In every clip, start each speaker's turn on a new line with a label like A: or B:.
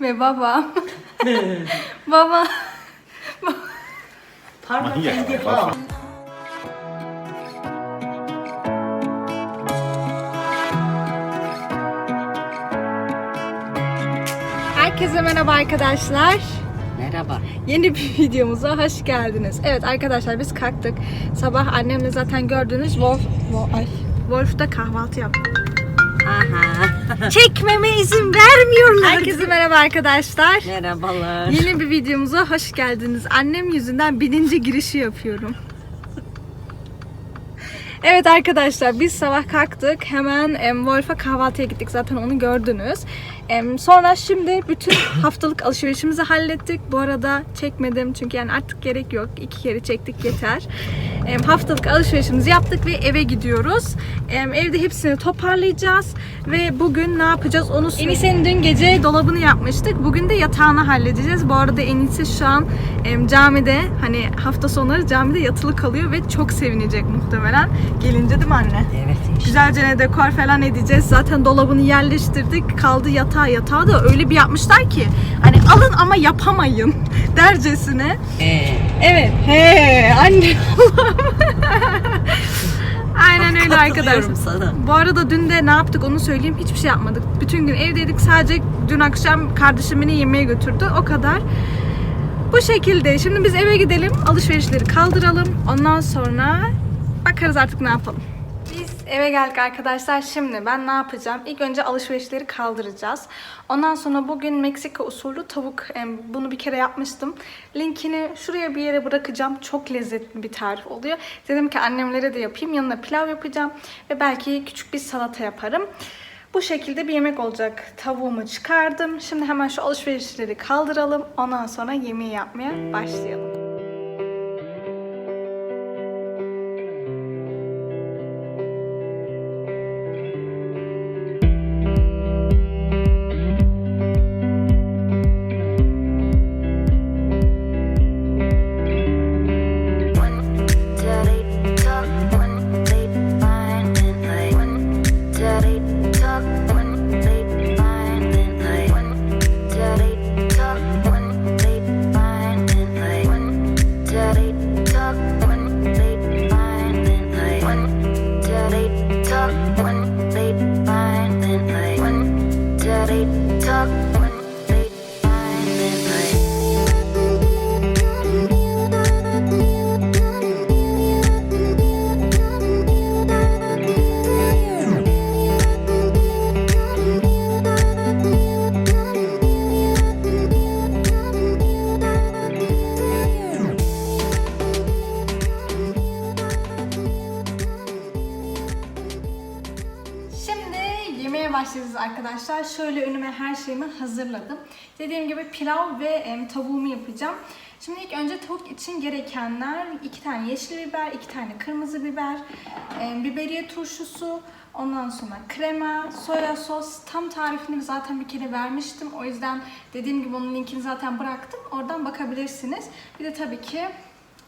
A: ve babam. Baba.
B: Pardon
C: Manyak.
A: Herkese merhaba arkadaşlar.
B: Merhaba.
A: Yeni bir videomuza hoş geldiniz. Evet arkadaşlar biz kalktık. Sabah annemle zaten gördünüz Wolf, Wolf ay, Wolf'ta kahvaltı yaptık.
B: Aha.
A: Çekmeme izin vermiyorlar. Herkese merhaba arkadaşlar.
B: Merhabalar.
A: Yeni bir videomuza hoş geldiniz. Annem yüzünden bininci girişi yapıyorum. Evet arkadaşlar biz sabah kalktık. Hemen em, Wolf'a kahvaltıya gittik. Zaten onu gördünüz. Sonra şimdi bütün haftalık alışverişimizi hallettik. Bu arada çekmedim çünkü yani artık gerek yok. İki kere çektik yeter. Haftalık alışverişimizi yaptık ve eve gidiyoruz. Evde hepsini toparlayacağız ve bugün ne yapacağız onu söyleyeyim. Enise'nin dün gece dolabını yapmıştık. Bugün de yatağını halledeceğiz. Bu arada Enise şu an camide hani hafta sonları camide yatılı kalıyor ve çok sevinecek muhtemelen. Gelince değil mi anne?
B: Evet işte.
A: Güzelce ne dekor falan edeceğiz. Zaten dolabını yerleştirdik. Kaldı yatağı. Yatağı da öyle bir yapmışlar ki hani alın ama yapamayın dercesine. Evet. He anne. Aynen öyle arkadaşlar.
B: katılıyorum sana.
A: Bu arada dün de ne yaptık onu söyleyeyim. Hiçbir şey yapmadık. Bütün gün evdeydik. Sadece dün akşam kardeşim beni yemeğe götürdü. O kadar. Bu şekilde. Şimdi biz eve gidelim. Alışverişleri kaldıralım. Ondan sonra bakarız artık ne yapalım. Eve geldik arkadaşlar. Şimdi ben ne yapacağım? İlk önce alışverişleri kaldıracağız. Ondan sonra bugün Meksika usulü tavuk. em, Bunu bir kere yapmıştım. Linkini şuraya bir yere bırakacağım. Çok lezzetli bir tarif oluyor. Dedim ki annemlere de yapayım. Yanına pilav yapacağım. Ve belki küçük bir salata yaparım. Bu şekilde bir yemek olacak. Tavuğumu çıkardım. Şimdi hemen şu alışverişleri kaldıralım. Ondan sonra yemeği yapmaya başlayalım. Şöyle önüme her şeyimi hazırladım. Dediğim gibi pilav ve tavuğumu yapacağım. Şimdi ilk önce tavuk için gerekenler iki tane yeşil biber, iki tane kırmızı biber, biberiye turşusu, ondan sonra krema, soya sos. Tam tarifini zaten bir kere vermiştim. O yüzden dediğim gibi onun linkini zaten bıraktım. Oradan bakabilirsiniz. Bir de tabii ki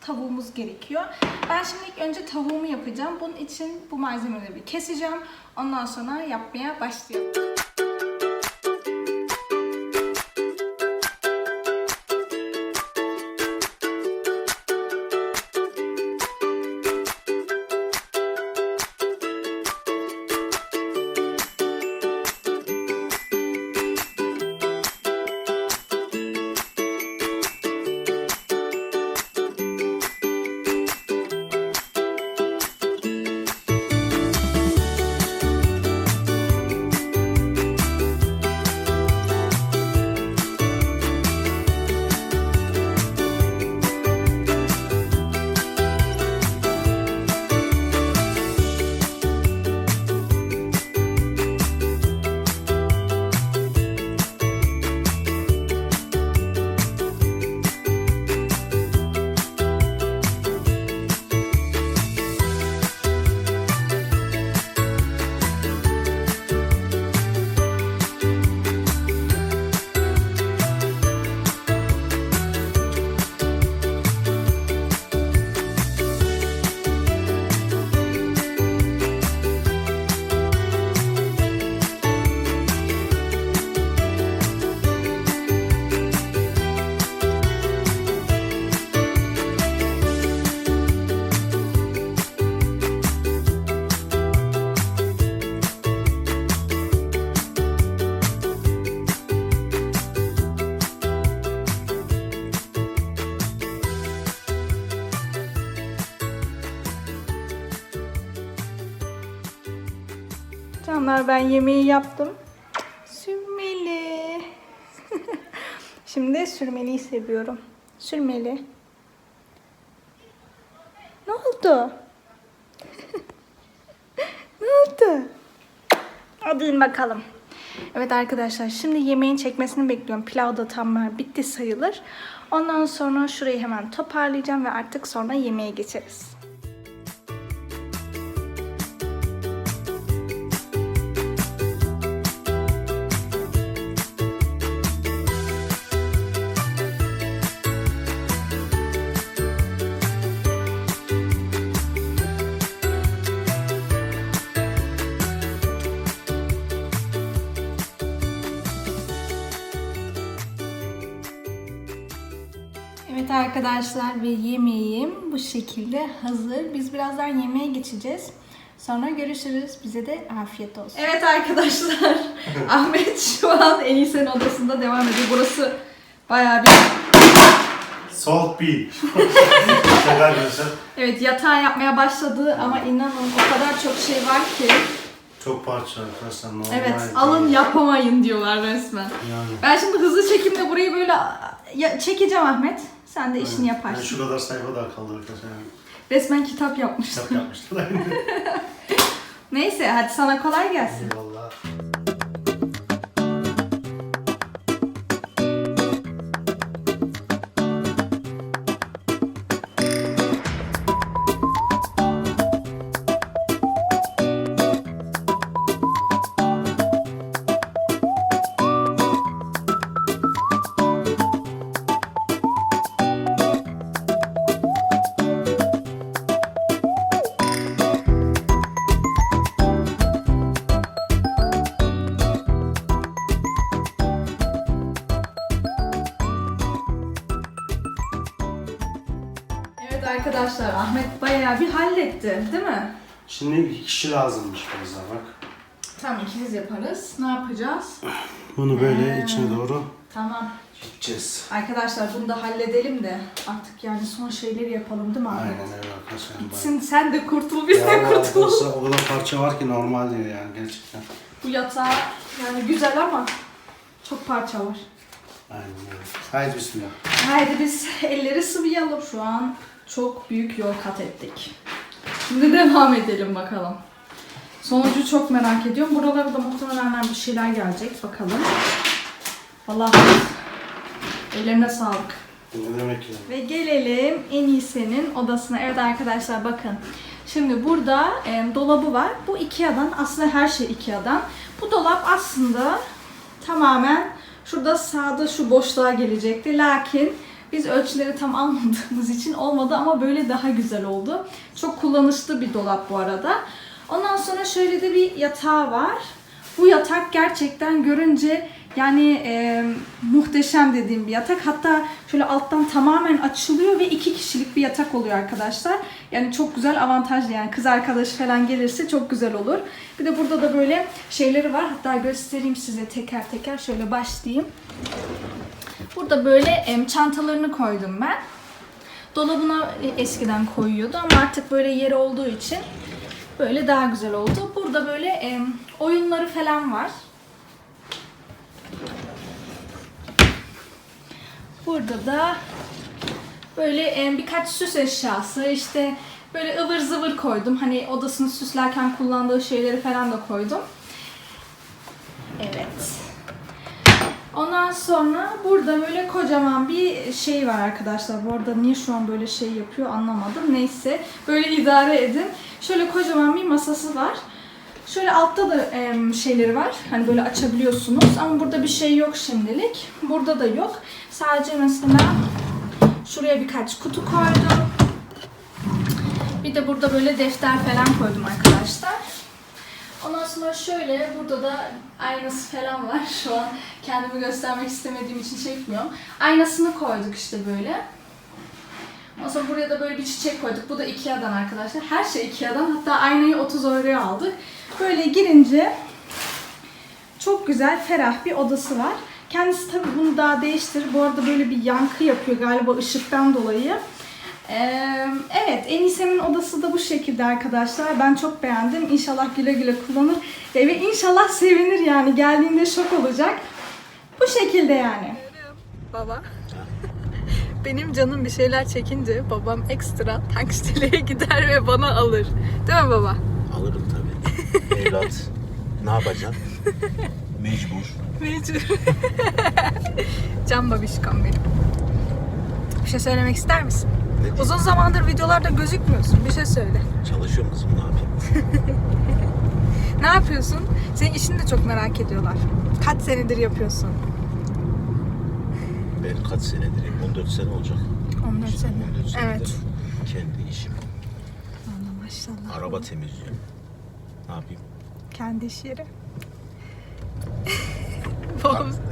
A: tavuğumuz gerekiyor. Ben şimdi ilk önce tavuğumu yapacağım. Bunun için bu malzemeleri bir keseceğim. Ondan sonra yapmaya başlayalım. Canlar ben yemeği yaptım. Sürmeli. Şimdi sürmeliyi seviyorum. Sürmeli. Ne oldu? ne oldu? Hadi bakalım. Evet arkadaşlar şimdi yemeğin çekmesini bekliyorum. Pilav da tam bitti sayılır. Ondan sonra şurayı hemen toparlayacağım ve artık sonra yemeğe geçeriz. Evet arkadaşlar ve yemeğim bu şekilde hazır. Biz birazdan yemeğe geçeceğiz. Sonra görüşürüz. Bize de afiyet olsun. Evet arkadaşlar. Ahmet şu an Elise'nin odasında devam ediyor. Burası bayağı bir...
C: Salt Beach. Arkadaşlar.
A: Evet yatağı yapmaya başladı ama inanın o kadar çok şey var ki.
C: Çok parça arkadaşlar. Normal
A: Evet
C: değil.
A: alın yapamayın diyorlar resmen.
C: Yani.
A: Ben şimdi hızlı çekimde burayı böyle ya- çekeceğim Ahmet. Sen de işini
C: Yani
A: yaparsın.
C: şu kadar sayfa daha kaldı arkadaşlar. Yani.
A: Resmen kitap yapmışlar.
C: Kitap yapmışlar.
A: Neyse hadi sana kolay gelsin.
C: Eyvallah.
A: Bayağı bir halletti değil mi?
C: Şimdi iki kişi lazımmış bize bak.
A: Tamam ikimiz yaparız. Ne yapacağız?
C: Bunu böyle
A: Ee.
C: içine doğru
A: Tamam.
C: gideceğiz.
A: Arkadaşlar bunu da halledelim de artık yani son şeyleri yapalım değil mi Ahmet?
C: Aynen öyle arkadaşlar.
A: Gitsin sen de kurtul biz de
C: Ya
A: kurtulalım.
C: arkadaşlar o kadar parça var ki normal değil yani gerçekten.
A: Bu yatağı yani güzel ama çok parça var.
C: Aynen öyle. Haydi bismillah.
A: Haydi biz elleri sıvayalım. Şu an çok büyük yol kat ettik. Şimdi devam edelim bakalım. Sonucu çok merak ediyorum. Buralara da muhtemelen bir şeyler gelecek. Bakalım. Vallahi ellerine sağlık.
C: Ne demek ya?
A: Ve gelelim en iyisinin odasına. Evet arkadaşlar bakın. Şimdi burada e, dolabı var. Bu Ikea'dan. Aslında her şey Ikea'dan. Bu dolap aslında tamamen şurada sağda şu boşluğa gelecekti. Lakin biz ölçüleri tam almadığımız için olmadı ama böyle daha güzel oldu. Çok kullanışlı bir dolap bu arada. Ondan sonra şöyle de bir yatağı var. Bu yatak gerçekten görünce yani e, muhteşem dediğim bir yatak. Hatta şöyle alttan tamamen açılıyor ve iki kişilik bir yatak oluyor arkadaşlar. Yani çok güzel avantajlı yani kız arkadaşı falan gelirse çok güzel olur. Bir de burada da böyle şeyleri var. Hatta göstereyim size teker teker. Şöyle başlayayım. Burada böyle çantalarını koydum ben. Dolabına e, eskiden koyuyordu ama artık böyle yeri olduğu için böyle daha güzel oldu. Burada böyle oyunları falan var. Burada da böyle em, birkaç süs eşyası işte böyle ıvır zıvır koydum. Hani odasını süslerken kullandığı şeyleri falan da koydum. Evet. Ondan sonra burada böyle kocaman bir şey var arkadaşlar. Bu arada niye şu an böyle şey yapıyor anlamadım. Neyse böyle idare edin. Şöyle kocaman bir masası var. Şöyle altta da em, şeyleri var. Hani böyle açabiliyorsunuz. Ama burada bir şey yok şimdilik. Burada da yok. Sadece mesela şuraya birkaç kutu koydum. Bir de burada böyle defter falan koydum arkadaşlar. Ondan sonra şöyle burada da aynası falan var. Şu an kendimi göstermek istemediğim için çekmiyorum. Aynasını koyduk işte böyle. Ondan sonra buraya da böyle bir çiçek koyduk. Bu da Ikea'dan arkadaşlar. Her şey Ikea'dan. Hatta aynayı 30 euroya aldık. Böyle girince çok güzel, ferah bir odası var. Kendisi tabii bunu daha değiştirir. Bu arada böyle bir yankı yapıyor galiba ışıktan dolayı. Ee, evet, Enise'nin odası da bu şekilde arkadaşlar. Ben çok beğendim. İnşallah güle güle kullanır. Ve ve inşallah sevinir yani. Geldiğinde şok olacak. Bu şekilde yani. Baba. Benim canım bir şeyler çekince babam ekstra tanksteliğe gider ve bana alır. Değil mi baba?
D: Alırım tabii. Evlat. Ne yapacaksın? Mecbur.
A: Mecbur. Can babişkom benim. Bir şey söylemek ister misin? Uzun zamandır videolarda gözükmüyorsun. Bir şey söyle.
D: Çalışıyorum kızım ne yapayım?
A: Ne yapıyorsun? Senin işini de çok merak ediyorlar. Kaç senedir yapıyorsun?
D: Ben kaç senedir? 14 sene olacak.
A: 14 sene.
D: 14 senedir
A: Evet.
D: Kendi işim.
A: Allah maşallah.
D: Araba temizliyorum. Ne yapayım?
A: Kendi iş yeri.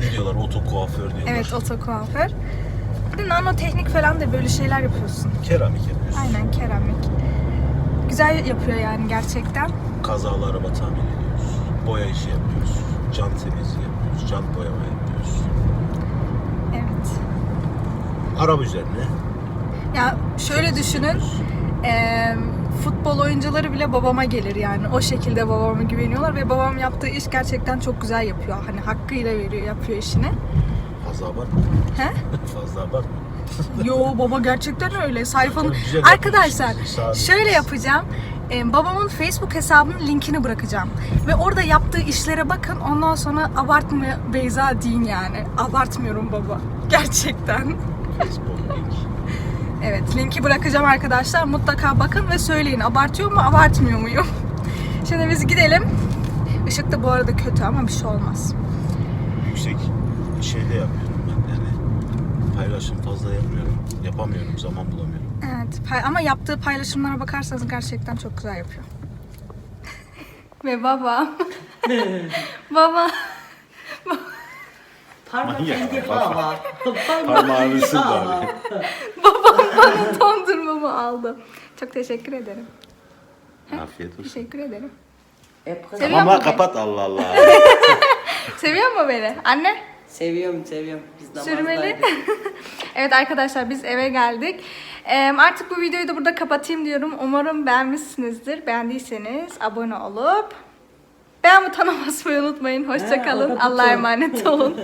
D: Ne diyorlar? Oto kuaför diyorlar.
A: evet oto kuaför. Bir de nanoteknik falan da böyle şeyler yapıyorsun.
D: Keramik yapıyoruz.
A: Aynen keramik. Güzel yapıyor yani gerçekten.
D: Kazalı araba tamir ediyoruz. Boya işi yapıyoruz. Cam temizliği yapıyoruz. Cam boyama yapıyoruz.
A: Evet.
D: Araba üzerine.
A: Ya şöyle düşünün. eee, futbol oyuncuları bile babama gelir yani. O şekilde babama güveniyorlar ve babam yaptığı iş gerçekten çok güzel yapıyor. Hani hakkıyla veriyor, yapıyor işini.
D: Fazla abartma.
A: He?
D: Fazla abartma.
A: Yo baba gerçekten öyle. Sayfanın
D: güzel
A: Arkadaşlar
D: yapmışsınız,
A: şöyle yapacağım. Ee, babamın Facebook hesabının linkini bırakacağım. Ve orada yaptığı işlere bakın. Ondan sonra abartma Beyza deyin yani. Abartmıyorum baba. Gerçekten.
D: Facebook link.
A: Evet linki bırakacağım arkadaşlar. Mutlaka bakın ve söyleyin. Abartıyor mu abartmıyor muyum? Şimdi biz gidelim. Işık da bu arada kötü ama bir şey olmaz.
D: Yüksek şeyde yapıyorum ben yani. Paylaşım fazla yapmıyorum. Yapamıyorum. Zaman bulamıyorum.
A: Evet pay- ama yaptığı paylaşımlara bakarsanız gerçekten çok güzel yapıyor. Ve baba. baba.
B: Parmak
D: Manyak
B: indi
D: bak.
B: hava.
D: Parmağını ısırdı abi.
A: Babam bana dondurmamı aldı. Çok teşekkür ederim.
D: Afiyet olsun.
A: Teşekkür ederim.
B: Hep kız-
A: Seviyor
C: Ama
A: musun beni?
C: kapat Allah Allah.
A: Seviyor mu beni? Anne?
B: Seviyorum seviyorum. Biz
A: Sürmeli. evet arkadaşlar biz eve geldik. Ee, artık bu videoyu da burada kapatayım diyorum. Umarım beğenmişsinizdir. Beğendiyseniz abone olup beğen butonuna basmayı unutmayın. Hoşça
B: Ha,
A: kalın.
B: orada
A: Allah'a emanet olun.